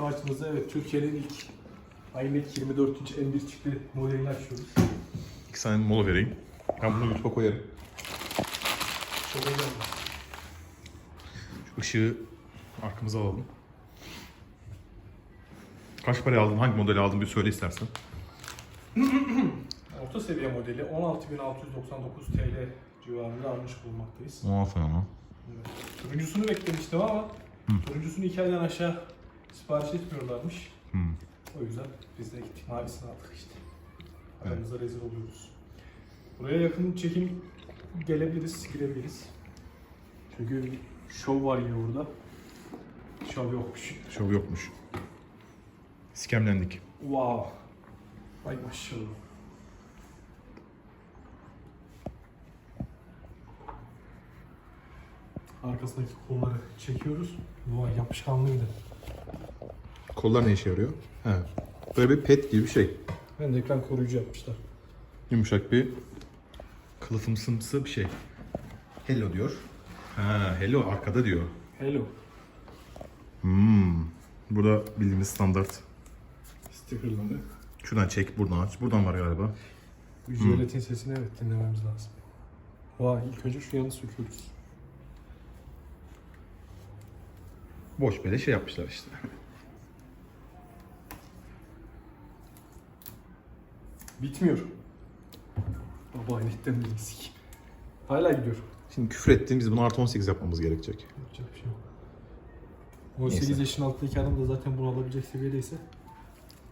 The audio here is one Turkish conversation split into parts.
karşınızda evet Türkiye'nin ilk iMac 24 inç M1 çipli modelini açıyoruz. İki saniye mola vereyim. Ben bunu YouTube'a koyarım. Çok önemli. Şu ışığı arkamıza alalım. Kaç paraya aldın? Hangi modeli aldın bir söyle istersen. Orta seviye modeli 16.699 TL civarında almış bulunmaktayız. Muafın ama. Evet. Turuncusunu beklemiştim ama Hı. turuncusunu iki aydan aşağı sipariş etmiyorlarmış. Hmm. O yüzden biz de gittik mavisini aldık işte. Aramızda rezil oluyoruz. Buraya yakın çekim gelebiliriz, girebiliriz. Çünkü şov var yine burada. Şov yokmuş. Şov yokmuş. Skemlendik. Wow. Ay maşallah. Arkasındaki kolları çekiyoruz. Vay yapışkanlıydı. Kollar ne işe yarıyor? He. Böyle bir pet gibi bir şey. Ben de ekran koruyucu yapmışlar. Yumuşak bir kılıfımsımsı bir şey. Hello diyor. Ha, hello arkada diyor. Hello. Hmm. Burada bildiğimiz standart. Stickerları. Şuradan çek, buradan aç. Buradan var galiba. Bu jelatin sesini evet dinlememiz lazım. Vay ilk önce şu yanı söküyoruz. Boş böyle şey yapmışlar işte. Bitmiyor. Baba netten bir eksik. Hala gidiyor. Şimdi küfür ettiğim biz bunu artı 18 yapmamız gerekecek. Yapacak bir şey yok. 18 Neyse. yaşın altındaki adam da zaten bunu alabilecek seviyedeyse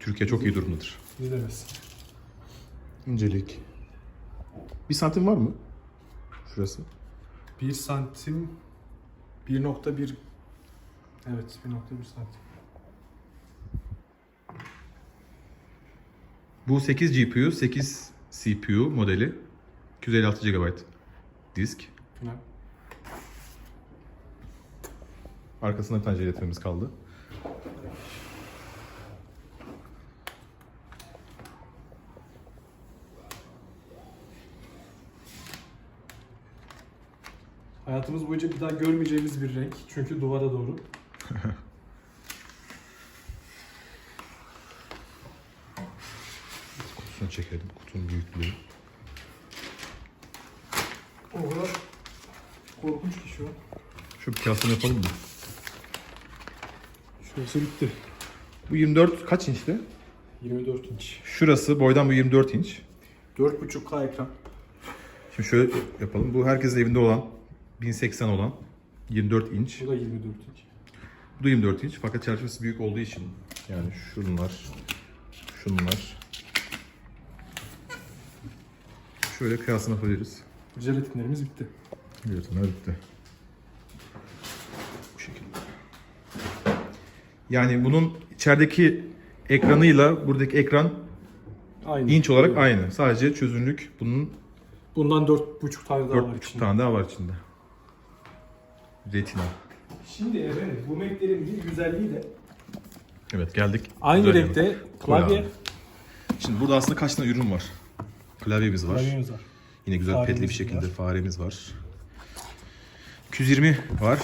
Türkiye çok iyi durumdadır. ne demez. İncelik. Bir santim var mı? Şurası. 1 santim 1.1 Evet 1.1 santim. Bu 8 GPU, 8 CPU modeli. 256 GB disk. Arkasında bir tane jelatörümüz kaldı. Hayatımız boyunca bir daha görmeyeceğimiz bir renk. Çünkü duvara doğru. Kutusunu çekelim. Kutunun büyüklüğü. O kadar korkunç ki şu an. Şu bir kıyaslama yapalım mı? Şurası bitti. Bu 24 kaç inçti? 24 inç. Şurası boydan bu 24 inç. 4.5K ekran. Şimdi şöyle yapalım. Bu herkesin evinde olan 1080 olan 24 inç. Bu da 24 inç. Bu da 24 inç fakat çerçevesi büyük olduğu için yani şunlar, şunlar. Şöyle kıyaslama yapabiliriz. Jelatinlerimiz bitti. Biliyorsunuz bitti. Bu şekilde. Yani bunun içerideki ekranıyla buradaki ekran Aynı. inç olarak aynı. Sadece çözünürlük bunun Bundan 4.5 tane daha var 4,5 içinde. tane daha var içinde. Retina. Şimdi efendim bu Mac'lerin bir güzelliği de Evet geldik. aynı renkte klavye. Şimdi burada aslında kaç tane ürün var? Klavyemiz var. klavyemiz var. Yine güzel Faremiz petli bir şekilde var. faremiz var. 220 var.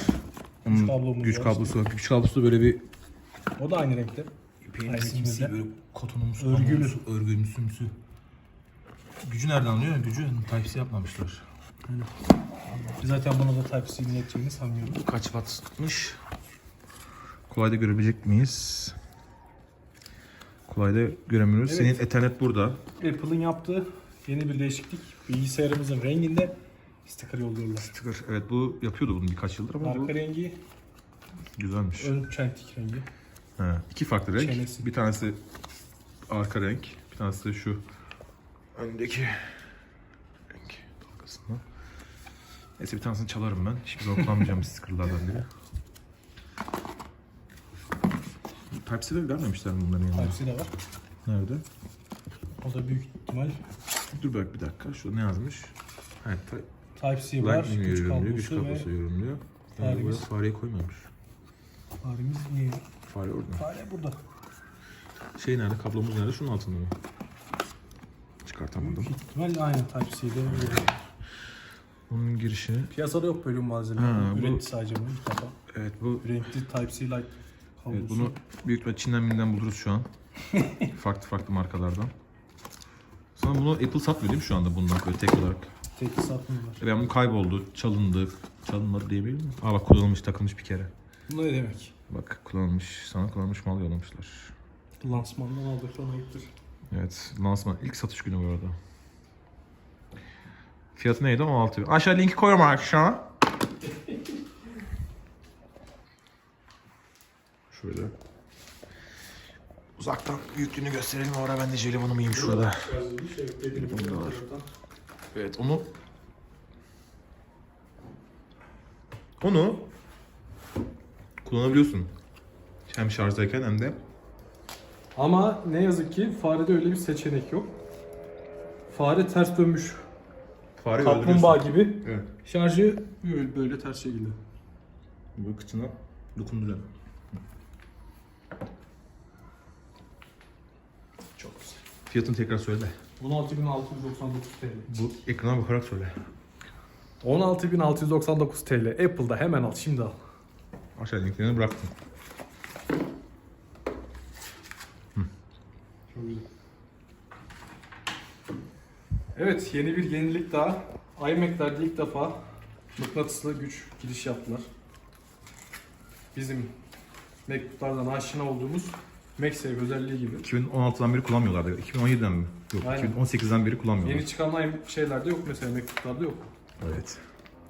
Onun Güç kablomuz güç var. kablosu var. Güç kablosu da böyle bir O da aynı renkte. Aynı simsi ikimizde. böyle kotonumsu, Örgülü. örgülü. örgümsümsü. Gücü nereden alıyor? Gücü Type-C yapmamışlar. Zaten bunu da Type-C dinleteceğini sanmıyorum. Kaç watt tutmuş? Kolayda görebilecek miyiz? Kolayda göremiyoruz. Evet. Senin Ethernet burada. Apple'ın yaptığı yeni bir değişiklik. Bilgisayarımızın renginde sticker yolluyorlar. Sticker. Evet bu yapıyordu bunu birkaç yıldır ama bu Arka rengi, güzelmiş. ön çentik rengi. He, iki farklı renk. Çenesi. Bir tanesi arka renk, bir tanesi de şu öndeki renk dalgasından. Neyse bir tanesini çalarım ben. Zaman kullanmayacağım stickerlardan biri. Type-C'de vermemişler mi bunların yanına? Type-C de var. Nerede? O da büyük ihtimal Dur bak bir dakika. Şurada ne yazmış? Evet, ta- Type-C var, Lightning güç yorumluyor, güç kablosu kablosu ve yorumluyor. Yani buraya fareyi koymamış. faremiz niye? Fare orada. Fare burada. Şey nerede? Kablomuz nerede? Şunun altında mı? Çıkartamadım. İhtimal aynı Type-C'de. Bunun girişini Piyasada yok böyle bir malzeme. Ha, bu- Üretti sadece bunu ilk defa. Evet bu Renkli Type-C Light Evet, bunu büyük ihtimalle Çin'den Min'den buluruz şu an. farklı farklı markalardan. Sana bunu Apple satmıyor değil mi şu anda bundan böyle tek olarak? Tek satmıyorlar. Ben bu kayboldu, çalındı. Çalınmadı diyebilir miyim? Aa bak kullanılmış, takılmış bir kere. Bu ne demek? Bak kullanılmış, sana kullanılmış mal yollamışlar. Lansmandan aldıkları ayıptır. Evet, lansman. ilk satış günü bu arada. Fiyatı neydi? 16 bin. Aşağı linki koyuyorum aşağı. Şöyle. Uzaktan büyüklüğünü gösterelim. Orada ben de jelibonum yiyeyim şurada. Telefonum da var. Evet onu onu kullanabiliyorsun. Hem şarjdayken hem de Ama ne yazık ki farede öyle bir seçenek yok. Fare ters dönmüş. fare Kaplumbağa gibi. Evet. Şarjı böyle, böyle ters şekilde. Bu kıçına dokunduruyor. Çok güzel. Fiyatını tekrar söyle de. 16.699 TL. Bu ekrana bakarak söyle. 16.699 TL. Apple'da hemen al şimdi al. Aşağı linklerini bıraktım. Çok güzel. Evet yeni bir yenilik daha. iMac'lerde ilk defa mıknatıslı güç giriş yaptılar. Bizim MacBook'lardan aşina olduğumuz MagSafe özelliği gibi. 2016'dan beri kullanmıyorlardı. 2017'den mi? Yok, Aynen. 2018'den beri kullanmıyorlar. Yeni çıkan i- şeylerde yok mesela MacBook'larda yok. Evet.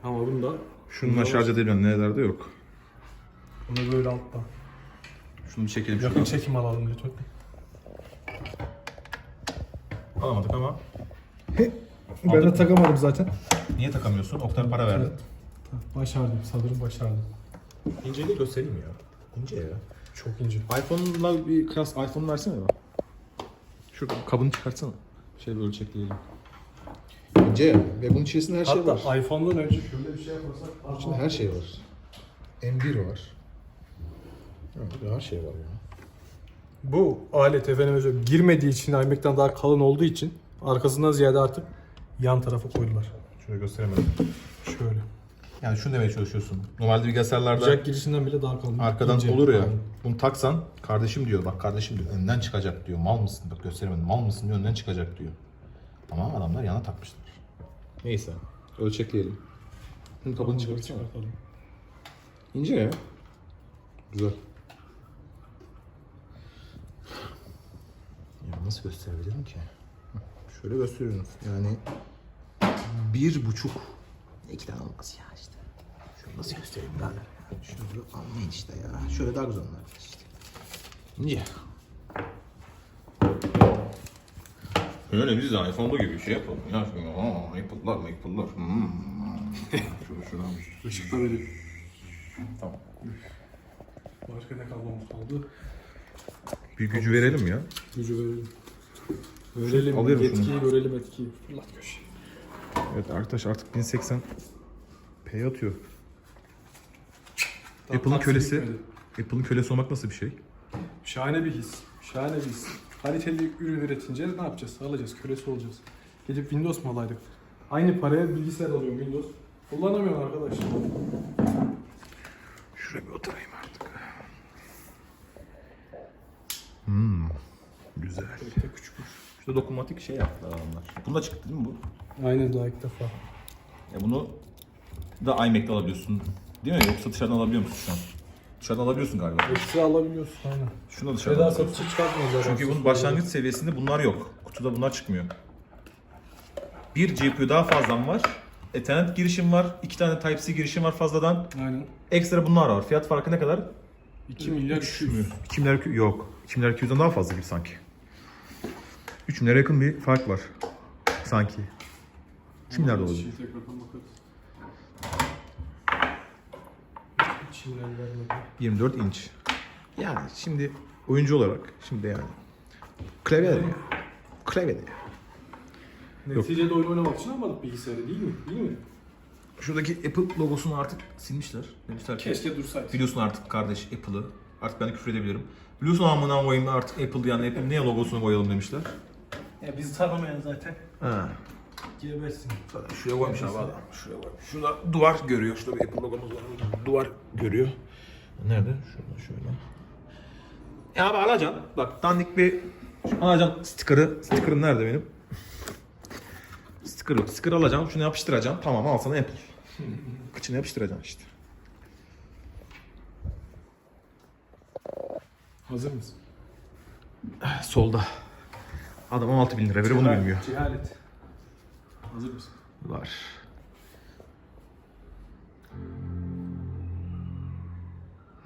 Ama bunda Şununla şarj edebilen nelerde yok. bunu böyle altta. Şunu bir çekelim Yakın şuradan. çekim alalım lütfen. Alamadık ama. Ben de takamadım zaten. Niye takamıyorsun? O kadar para verdin. Başardım sanırım başardım. İnceliği göstereyim ya. İnce ya. Çok ince. iPhone'la bir klas iPhone versene bana. Şu kabını çıkartsana. Şey böyle çekleyelim. İnce ya. Ve bunun içerisinde her şey var. Hatta iPhone'dan önce şöyle bir şey yaparsak. Bunun içinde her şey var. M1 var. Burada her şey var ya. Bu alet efendim söyleyeyim, girmediği için iMac'ten daha kalın olduğu için arkasından ziyade artık yan tarafa koydular. Şöyle gösteremedim. Şöyle. Yani şunu demeye çalışıyorsun. Normalde bilgisayarlarda Jack girişinden bile daha kalın. arkadan İnce. olur ya. Aynen. Bunu taksan kardeşim diyor. Bak kardeşim diyor. Önden çıkacak diyor. Mal mısın? Bak gösteremedim. Mal mısın diyor. Önden çıkacak diyor. Ama adamlar yana takmışlar. Neyse. Ölçekleyelim. Şimdi kabını çıkartsana. Çıkartalım. İnce ya. Güzel. Ya nasıl gösterebilirim ki? Şöyle gösteriyorum. Yani bir buçuk. İki tane olmaz ya işte. Şöyle nasıl göstereyim birader ya? Şunu anlayın işte ya. Şöyle daha güzel anlar işte. İnce. Öyle biz de iPhone'da gibi bir şey yapalım. Ya şimdi aa, Apple'lar, Apple'lar. Hmm. Şöyle şuradan bir Işıkta vereyim. Tamam. Başka ne kalmamız kaldı? Bir gücü verelim ya. Gücü verelim. Görelim Alıyorum yetkiyi, şunu. görelim etkiyi. Fırlat köşeyi. Evet arkadaş artık 1080 P atıyor. Daha Apple'ın taksi kölesi. bitmedi. Apple'ın kölesi olmak nasıl bir şey? Şahane bir his. Şahane bir his. Kaliteli ürün üretince ne yapacağız? Alacağız, kölesi olacağız. Gidip Windows mu alaydık? Aynı paraya bilgisayar alıyorum Windows. Kullanamıyorum arkadaş. Şuraya bir oturayım artık. Hmm, güzel. De küçükmüş. Şurada dokunmatik şey yaptılar adamlar. Bunda çıktı değil mi bu? Aynen daha ilk defa. Ya bunu da iMac'te alabiliyorsun. Değil mi? Yoksa dışarıdan alabiliyor musun şu an? Dışarıdan alabiliyorsun galiba. Ekstra alabiliyorsun aynen. Şunu da Ve dışarıdan daha alabiliyorsun. satışa çıkartmıyorlar. Çünkü bunun başlangıç seviyesinde bunlar yok. Kutuda bunlar çıkmıyor. Bir GPU daha fazlam var. Ethernet girişim var. iki tane Type-C girişim var fazladan. Aynen. Ekstra bunlar var. Fiyat farkı ne kadar? 2 milyar 200. 2 milyar yok. 2 milyar 200'den daha fazla gibi sanki. 3 milyara yakın bir fark var. Sanki. 2 milyar da olabilir. Şimdi tekrardan bakarız. İçinden vermedi. 24 inç. Yani şimdi oyuncu olarak şimdi yani klavyede klavyede Neticede oyun oynamak için almadık bilgisayarı değil mi? Değil mi? Şuradaki Apple logosunu artık silmişler. Demişler ki Keşke dursaydı. biliyorsun artık kardeş Apple'ı. Artık ben de küfür edebilirim. Biliyorsun amına koyayım artık Apple yani Apple niye logosunu koyalım demişler. Ya bizi tanımayan zaten. Ha. Zaten şuraya koymuş abi adam. Şuraya koymuş. Şurada duvar görüyor. Şurada bir Apple logomuz var. Duvar görüyor. Nerede? Şurada şöyle. Ya abi alacaksın. Bak dandik bir alacaksın sticker'ı. Sticker'ım nerede benim? Sticker yok. Sticker alacaksın. Şunu yapıştıracaksın. Tamam al sana Apple. Kıçına yapıştıracaksın işte. Hazır mısın? Solda. Adam 16 bin lira veriyor bunu bilmiyor. Cehalet. Hazır mısın? Var.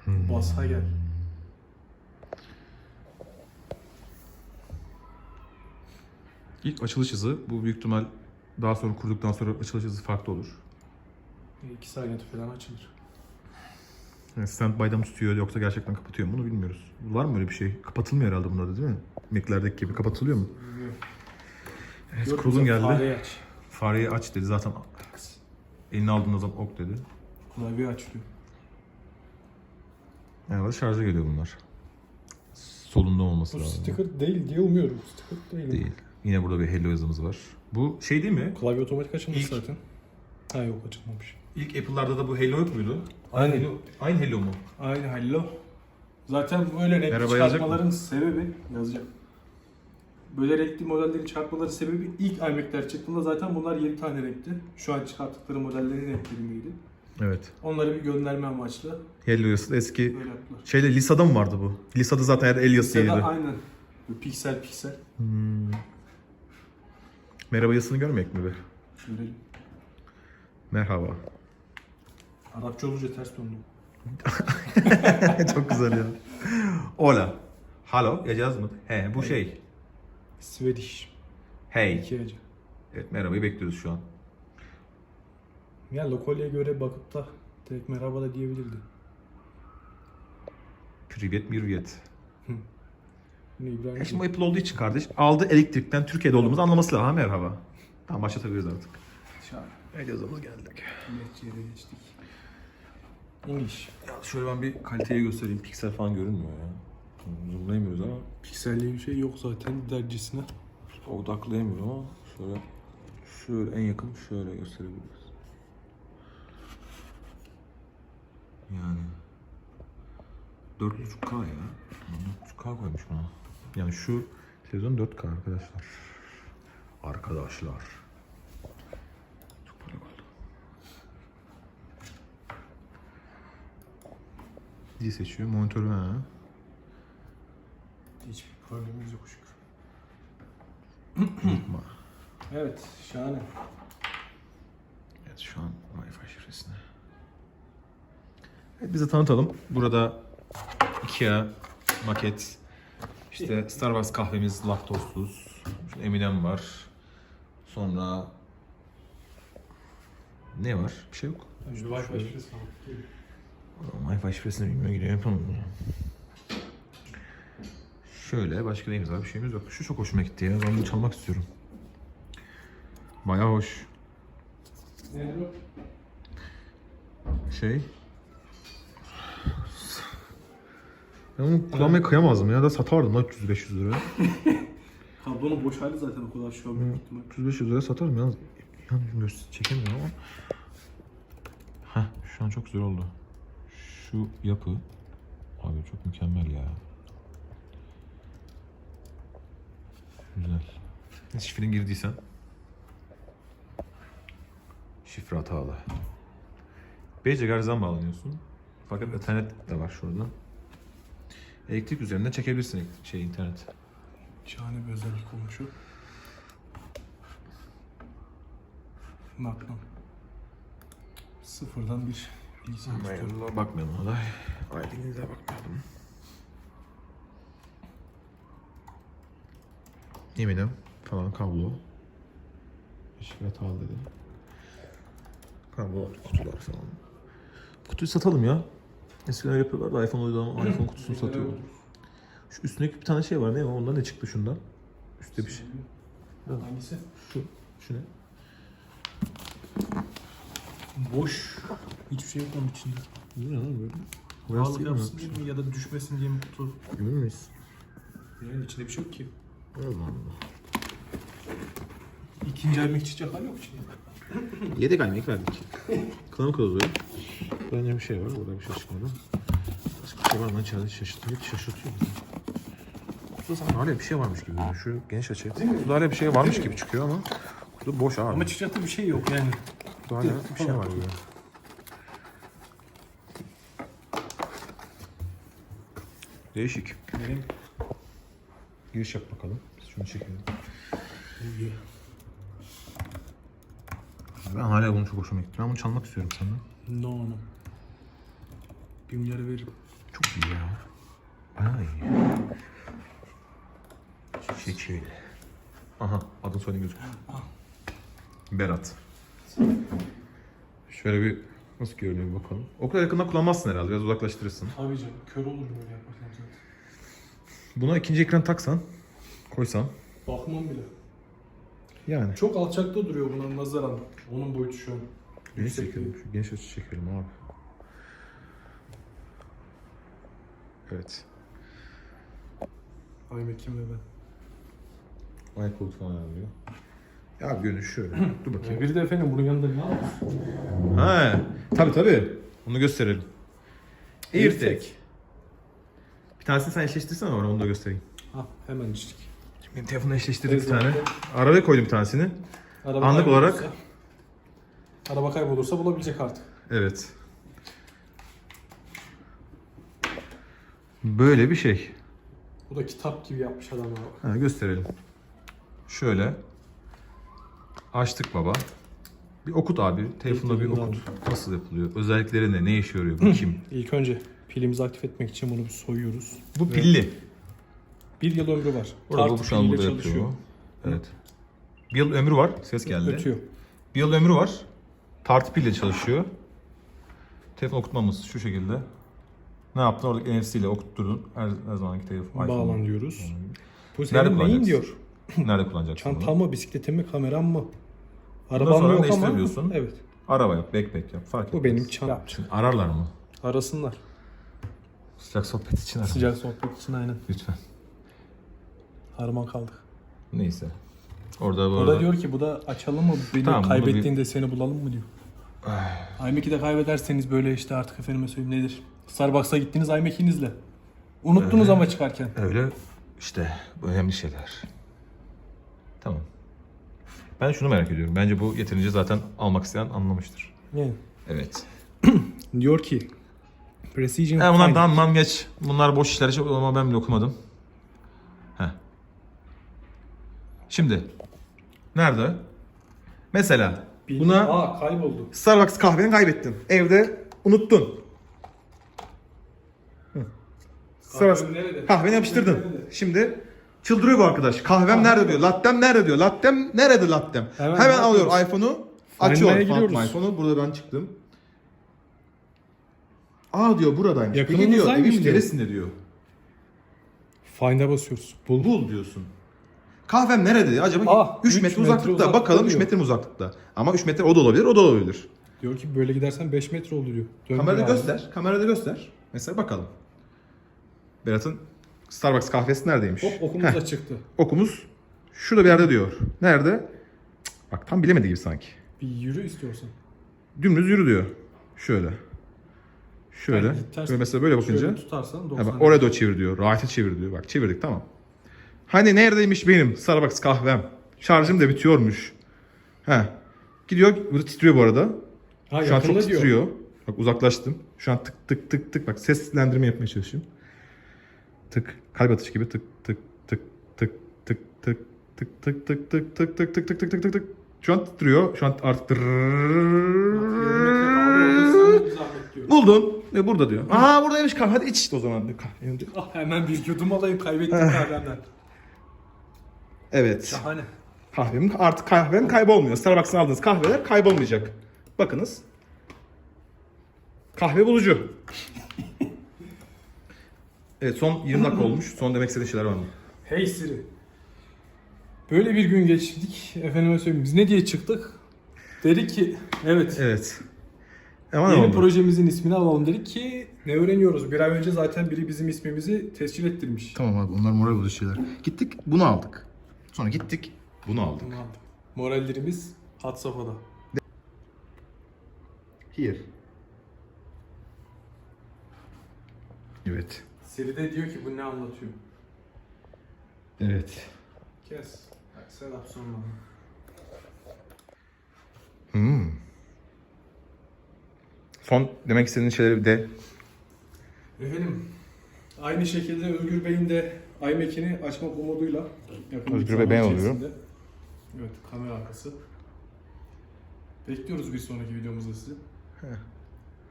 Basa gel. İlk açılış hızı bu büyük ihtimal daha sonra kurduktan sonra açılış hızı farklı olur. 2 saniyede falan açılır. Yani standby'da mı tutuyor yoksa gerçekten kapatıyor mu bunu bilmiyoruz. Var mı öyle bir şey? Kapatılmıyor herhalde bunlarda değil mi? Mac'lerdeki gibi kapatılıyor mu? Evet, kurulun geldi. Fareyi aç. Fareyi aç dedi zaten. Elini aldığında zaman ok dedi. Klavye açılıyor. Yani şarja geliyor bunlar. Solunda olması Bu lazım. sticker değil diye umuyorum. Sticker değil. Değil. Yine burada bir hello yazımız var. Bu şey değil mi? Klavye otomatik açılmış İlk- zaten. Ha yok açılmamış. İlk Apple'larda da bu hello yok muydu? Aynen. Hello, aynı hello mu? Aynı hello. Zaten böyle renkli Merhaba yazacak çıkartmaların sebebi yazacak. Böyle renkli modelleri çıkartmaları sebebi ilk iMac'ler çıktığında zaten bunlar 7 tane renkti. Şu an çıkarttıkları modellerin renkleriydi. Evet. Onları bir gönderme amaçlı yazısı eski böyle yaptılar. Şeyde Lisa'da mı vardı bu? Lisa'da zaten her el yazısıydı. Lisede aynen. Böyle piksel piksel. Hmm. Merhaba yazısını görmeyek mi be? Şöyle Merhaba. Arapça olunca ters döndüm. Çok güzel ya. Hola. Hello yazacağız mı? He bu şey. Swedish. Hey. İki hece. Evet merhabayı bekliyoruz şu an. Ya lokalye göre bakıp da direkt merhaba da diyebilirdi. Privet mirvet. İbrahim Ya şimdi bu Apple olduğu için kardeş aldı elektrikten Türkiye'de olduğumuzu anlaması lazım. Ha merhaba. Tamam başlatabiliriz artık. Şahane. El yazımız geldik. Lehçeye geçtik. English. Ya şöyle ben bir kaliteyi göstereyim. Piksel falan görünmüyor ya. Zoomlayamıyoruz ama. Pikselli bir şey yok zaten dercisine. Odaklayamıyorum ama şöyle şöyle en yakın şöyle gösterebiliriz. Yani 4.5K ya. 4.5K koymuş buna. Yani şu televizyon 4K arkadaşlar. Arkadaşlar. Çok para oldu. Dizi seçiyor. Monitörü ha. Hiçbir problemimiz yok şükür. Unutma. Evet, şahane. Evet şu an Wi-Fi şifresine. Evet bize tanıtalım. Burada Ikea maket. İşte Starbucks kahvemiz laktozsuz. Eminem var. Sonra ne var? Bir şey yok. Wi-Fi şifresi var. Wi-Fi şifresini bilmiyor gidiyor yapalım bunu. Şöyle başka neyimiz var? Bir şeyimiz yok. Şu çok hoşuma gitti ya. Ben bunu çalmak istiyorum. Bayağı hoş. Şey. Ben onu kullanmaya kıyamazdım ya da satardım lan 300-500 lira. Kablonun boş hali zaten o kadar şu an büyük ihtimal. 300-500 lira satarım yalnız. Yani göster çekemiyorum ama. Heh şu an çok güzel oldu. Şu yapı. Abi çok mükemmel ya. Güzel. Şifreni girdiysen. Şifre hatalı. BC garajdan bağlanıyorsun. Fakat ethernet de var şurada. Elektrik üzerinden çekebilirsin şey internet. Şahane bir özellik olmuş o. Sıfırdan bir bilgisayar. Mail'e bakmayalım olay. ID'nize bakmayalım. Eminim falan kablo. Şifre hatalı dedi. Kablo kutular falan. Kutuyu satalım ya. Eskiden öyle yapıyorlardı iPhone uygulama iPhone kutusunu satıyorlar. Şu üstündeki bir tane şey var değil mi? Ondan ne çıktı şundan? Üstte bir şey. Hangisi? Şu. Şu ne? Boş. Hiçbir şey yok onun içinde. Bu ne lan böyle? Mi yapsın diye mi ya da düşmesin diye mi kutu? Emin miyiz? Yani içinde bir şey yok ki. Allah Allah. İkinci ay çiçek hali yok içinde. Yedek aynak verdik. Kılavuk kılavuzu. Bence bir şey var. Burada bir şey çıkmadı. Bir şey? İçeride şaşırtıyor. Şaşırtıyor bizi. Kutuda hala bir şey varmış gibi. Şu geniş açı. Kutuda hala bir şey varmış gibi çıkıyor ama kutu boş abi. Ama çıkacakta bir şey yok yani. kutuda hala bir şey var gibi. Değişik. Benim Giriş yap bakalım. Şunu çekelim. Ben hala bunu çok hoşuma gitti. Ben bunu çalmak istiyorum senden. no no. Bir milyarı veririm. Çok iyi ya. Bayağı iyi. Şekil. Aha adın soyadın gözüküyor. Berat. Şöyle bir nasıl görünüyor bir bakalım. O kadar yakından kullanmazsın herhalde. Biraz uzaklaştırırsın. Tabii canım. Kör olur böyle yaparken zaten. Buna ikinci ekran taksan, koysan. Bakmam bile. Yani. Çok alçakta duruyor buna nazaran. Onun boyutu şu an. Geniş çekelim. Şu geniş açı çekelim abi. Evet. Ay kim ve ben. Ayak koltuğu falan ayarlıyor. Ya görünüş şöyle. Dur bakayım. Ya biri de efendim bunun yanında ne yapıyorsun? Ha, tabii tabii. Onu gösterelim. AirTag. Tanesini sen eşleştirsene bana onu da göstereyim. Ha hemen içtik. Şimdi benim telefonla eşleştirdim bir tane. Arabaya koydum bir tanesini. Araba Anlık olarak- Araba kaybolursa bulabilecek artık. Evet. Böyle bir şey. Bu da kitap gibi yapmış adam abi. Ha, gösterelim. Şöyle. Açtık baba. Bir okut abi. Telefonda bir okut. Nasıl yapılıyor? Özellikleri ne? Ne işe yarıyor? Bu kim? İlk önce pilimizi aktif etmek için bunu bir soyuyoruz. Bu pilli. Bir yıl ömrü var. Orada bu şu an burada yapıyor. Evet. Bir yıl ömrü var. Ses geldi. Ötüyor. Bir yıl ömrü var. Tartı pille çalışıyor. Telefon okutmamız şu şekilde. Ne yaptın? Oradaki NFC ile okutturdun. Her, her zamanki telefon. Bağlan diyoruz. Bu Nerede senin neyin diyor. Nerede kullanacaksın bunu? Çantam mı, bisikletim mi, kameram mı? Arabam sonra yok ama. Evet. Araba yap, backpack yap. Fark Bu etmez. benim çantam. Ararlar mı? Arasınlar. Sıcak sohbet için arar. Sıcak sohbet için aynen. Lütfen. Harman kaldık. Neyse. Orada bu Orada arada... diyor ki bu da açalım mı? Beni Tamam, kaybettiğinde seni bulalım mı diyor. iMac'i de kaybederseniz böyle işte artık efendime söyleyeyim nedir? Starbucks'a gittiniz iMac'inizle. Unuttunuz Öyle. ama çıkarken. Öyle işte bu önemli şeyler. Tamam. Ben şunu merak ediyorum. Bence bu yeterince zaten almak isteyen anlamıştır. Yani. Evet. Diyor ki Precision Ya bunlar tamam geç. Bunlar boş işler çok ama ben bile okumadım. Heh. Şimdi. Nerede? Mesela buna Aa kayboldu. Starbucks kahveni kaybettin. Evde unuttun. Hı. Starbucks nerede? kahveni yapıştırdın. Nerede? Şimdi çıldırıyor bu arkadaş. Kahvem nerede diyor. Lattem nerede diyor. Lattem nerede lattem? Hemen Hemen, alıyor iPhone'u. Açıyor. İPhone'u. Burada ben çıktım. Aa diyor buradaymış. Peki diyor Yakınımızdaymış evin diyor. neresinde diyor. Find'a basıyoruz. Bul. Bul diyorsun. Kahvem nerede? Acaba Ah, 3 üç metre, metre uzaklıkta. uzaklıkta Bakalım 3 diyor. metre mi uzaklıkta. Ama 3 metre o da olabilir, o da olabilir. Diyor ki böyle gidersen 5 metre olur diyor. Döndür Kamerada abi. göster. Kamerada göster. Mesela bakalım. Berat'ın Starbucks kahvesi neredeymiş? Hop okumuz Heh, da çıktı. okumuz şurada bir yerde diyor. Nerede? Cık, Bak tam bilemedi gibi sanki. Bir yürü istiyorsan. Dümdüz yürü diyor. Şöyle. Şöyle. Yani ters- Böyle mesela böyle bakınca. Şöyle tutarsan Ha 90 bak oraya da çevir diyor. Rahate çevir diyor. Bak çevirdik tamam. Hani neredeymiş benim Starbucks kahvem? Şarjım da bitiyormuş. He. Gidiyor. Burada titriyor bu arada. Ha, Şu an çok diyor. titriyor. Bak uzaklaştım. Şu an tık tık tık tık. Bak seslendirme yapmaya çalışıyorum. Tık. Kalp atışı gibi tık tık tık tık tık tık tık tık tık tık tık tık tık tık tık tık tık tık. Şu an titriyor. Şu an artık Buldun. Ve burada diyor. Aa buradaymış kahve. Hadi iç işte o zaman. diyor Kahve. diyor. Ah, hemen bir yudum alayım kaybettim kahvemden. Evet. Şahane. Kahvem artık kahvem kaybolmuyor. Starbucks'tan aldığınız kahveler kaybolmayacak. Bakınız. Kahve bulucu. evet son 20 dakika olmuş. Son demek istediğin şeyler var mı? Hey Siri. Böyle bir gün geçirdik. Efendime söyleyeyim biz ne diye çıktık? Dedik ki evet. Evet. Ne Yeni oldu? projemizin ismini alalım dedik ki ne öğreniyoruz? Bir ay önce zaten biri bizim ismimizi tescil ettirmiş. Tamam abi bunlar moral bozucu şeyler. Gittik bunu aldık. Sonra gittik bunu aldık. Bunu aldık. Morallerimiz had safhada. Here. Evet. Siri de diyor ki bu ne anlatıyor? Evet. Kes. Bak Setup sonra. Son demek istediğin şeyleri de Efendim, aynı şekilde Özgür Bey'in de iMac'ini açmak umuduyla yakın Özgür Bey, ben oluyorum. Evet, kamera arkası. Bekliyoruz bir sonraki videomuzda sizi.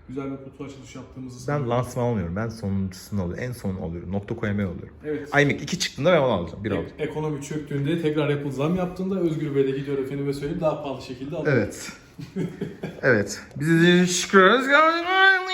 Güzel bir kutu açılışı yaptığımızı ben sanıyorum. lansman olmuyorum. Ben sonuncusunda oluyorum. En son oluyorum. Nokta koyamaya oluyorum. Evet. iMac 2 çıktığında ben onu alacağım. Bir Ek- alacağım. ekonomi çöktüğünde tekrar Apple zam yaptığında Özgür Bey de gidiyor efendime söyleyeyim daha pahalı şekilde alıyor. Evet. Evet. Bizi ederiz.